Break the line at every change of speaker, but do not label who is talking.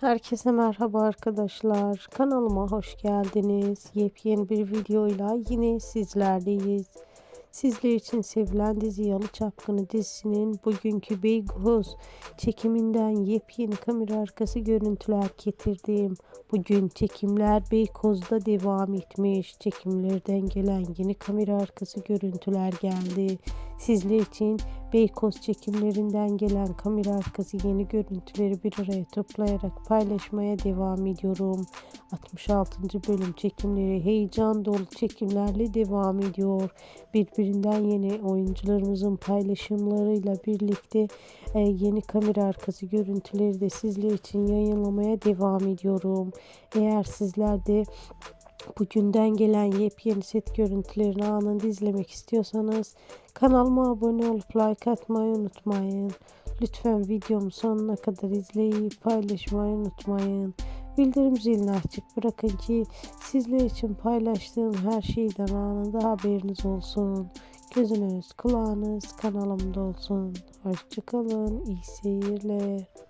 Herkese merhaba arkadaşlar. Kanalıma hoş geldiniz. Yepyeni bir videoyla yine sizlerleyiz. Sizler için sevilen dizi Yalı Çapkını dizisinin bugünkü Beykoz çekiminden yepyeni kamera arkası görüntüler getirdim. Bugün çekimler Beykoz'da devam etmiş. Çekimlerden gelen yeni kamera arkası görüntüler geldi. Sizler için Beykoz çekimlerinden gelen kamera arkası yeni görüntüleri bir araya toplayarak paylaşmaya devam ediyorum. 66. bölüm çekimleri heyecan dolu çekimlerle devam ediyor. Birbirinden yeni oyuncularımızın paylaşımlarıyla birlikte e, yeni kamera arkası görüntüleri de sizler için yayınlamaya devam ediyorum. Eğer sizler de Bugünden gelen yepyeni set görüntülerini anında izlemek istiyorsanız kanalıma abone olup like atmayı unutmayın. Lütfen videomu sonuna kadar izleyip paylaşmayı unutmayın. Bildirim zilini açık bırakın ki sizler için paylaştığım her şeyden anında haberiniz olsun. Gözünüz kulağınız kanalımda olsun. Hoşçakalın. iyi seyirler.